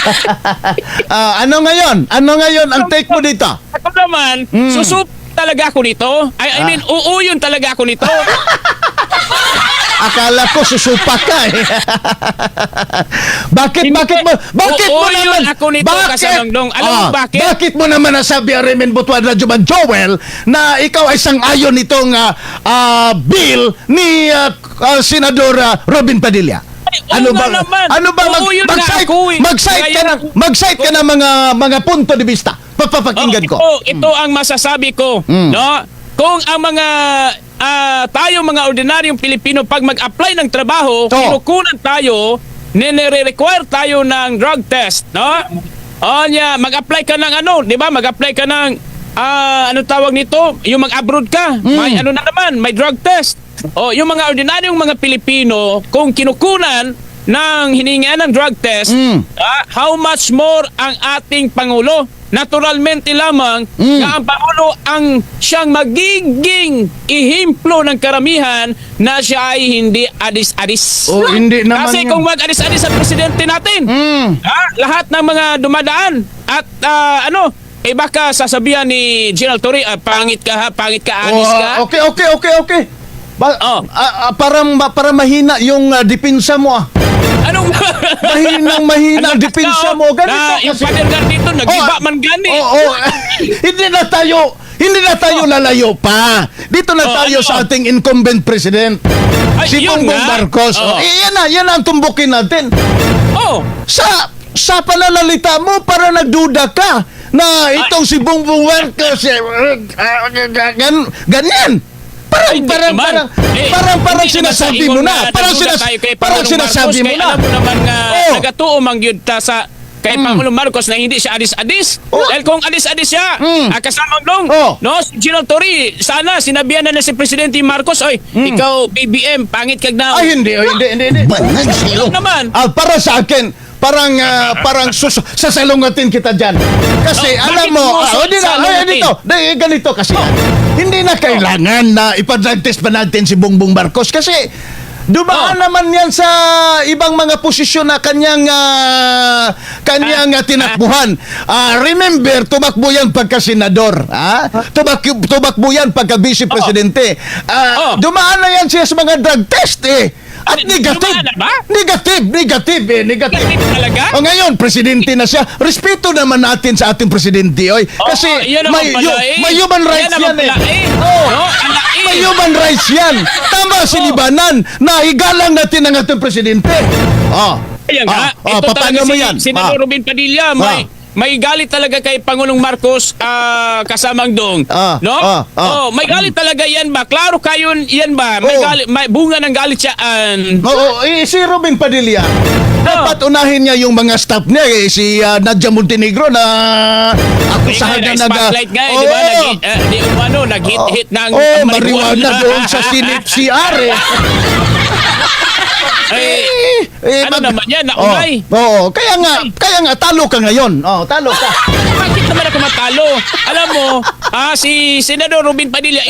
Ah, ano ngayon? Ano ngayon ang take mo dito? Ako naman, Mm. susup talaga ako nito. I, I mean, uuyon talaga ako nito. Akala ko susupa ka eh. bakit, Hindi. bakit mo, bakit mo Oo, yun naman, ako nito, Kasamangdong. Alam mo Ah, bakit? Bakit mo naman nasabi, Remen Butuan Radyo Man Joel, na ikaw ay sang-ayon nitong ah, ah, bill ni ah, ah, Senador ah, Robin Padilla? Oo nga naman. ano ba mag, mag-cite, eh. mag-cite ka ng mag-cite ka ng mga mga punto de vista. Papapakinggan ko. Oh, ito, ito ang masasabi ko, Mm. no? Kung ang mga ah, tayo mga ordinaryong Pilipino pag mag-apply ng trabaho, Oo. kinukunan tayo, nire-require tayo ng drug test, no? O niya, mag-apply ka ng ano, 'di ba? Mag-apply ka ng ah, ano tawag nito? Yung mag-abroad ka. Mm. May ano na naman, may drug test. O yung mga ordinaryong mga Pilipino, kung kinukunan ng hiningian ng drug test, Mm. Ah, how much more ang ating Pangulo? Naturalmente lamang Mm. na ang Pangulo ang siyang magiging ihimplo ng karamihan na siya ay hindi adis-adis. Oh, hindi naman Kasi yun. kung mag-adis-adis ang presidente natin, Mm. ah, lahat ng mga dumadaan at ah, ano, eh baka sasabihan ni General Torre, ah, pangit ka ha, pangit ka, adis Oh, ka. okay, okay, okay, okay. Ba, Oh. ah, ah, parang ma- para mahina yung ah, depensa mo ah. Anong Mahinang mahina ang depensa mo. Ganito na, yung kasi. padergar dito, nagiba Oh, man gani. Oo, oh, hindi na tayo hindi na tayo lalayo pa. Dito na Oh, tayo ano? sa ating incumbent president. Ay, si yun Bongbong nga. Marcos. Oh. Oo. Eh, yan na, yan ang tumbukin natin. Oh, Sa sa pananalita mo para nagduda ka na itong si Bongbong Marcos eh, ah, gan, ganyan. Parang hindi parang naman. parang Eh, parang parang sinasabi sa mo na. Parang sinas parang sinasabi mo kay na. Alam mo naman nga, Oh. nagatuo mang yun ta sa kay Mm. Pangulong Marcos na hindi siya adis-adis. Oh. Dahil kung adis-adis siya, Mm. ah, kasamang dong, Oh. no, si General Torre, sana sinabihan na na si Presidente Marcos, oy, ikaw BBM, pangit kag na. Mm. Ay hindi, oh, hindi, hindi, hindi. Banag sa'yo. Yun naman. Ah, para sa akin, parang ah, parang sus sasalungatin kita diyan. Kasi Oh, alam mo, mo ah, oh, na, ay, dito, di, ganito kasi yan. Hindi na kailangan na ipa-drug test pa natin si Bongbong Marcos kasi Dumaan Oh. naman yan sa ibang mga posisyon na kanyang ah, kanyang ah, tinakbuhan. Ah, remember, tumakbo yan pagka senador. Ah? Tumak tumakbo yan pagka vice presidente. Ah, Oh. Dumaan na yan siya sa mga drug test eh. At negative. ba? Negative, negative eh, negative. Negative talaga? O ngayon, presidente na siya. Respeto naman natin sa ating presidente, oy. Kasi Oo, yan may, pala eh. may human rights Yan yan, eh. pala eh. Oo. No. May human rights yan. Tama si Oo. Libanan na igalang natin ang ating presidente. Oh. Kaya nga, oh, ito paano talaga mo si yan? Senador Ah. Robin Padilla, may, may galit talaga kay Pangulong Marcos ah, kasamang dong. Ah, no? ah, ah. Oh, may galit talaga yan ba? Klaro kayo yan ba? May, Oo. galit, may bunga ng galit siya. an. Oo, eh, si Robin Padilla, Oh. dapat unahin niya yung mga staff niya, eh, si ah, Nadia Montenegro na akusahan na nag... spotlight nga, eh, di ba? Oo. Nag, uh, di umano, nag-hit-hit ng Oh, marijuana doon sa sinip CR eh. Eh, Eh, ano mag- naman yan, naunay. Oo, oo. kaya nga, kaya nga talo ka ngayon. Oh, talo ka. Bakit naman ako matalo? Alam mo, ah, si Senador Robin Padilla,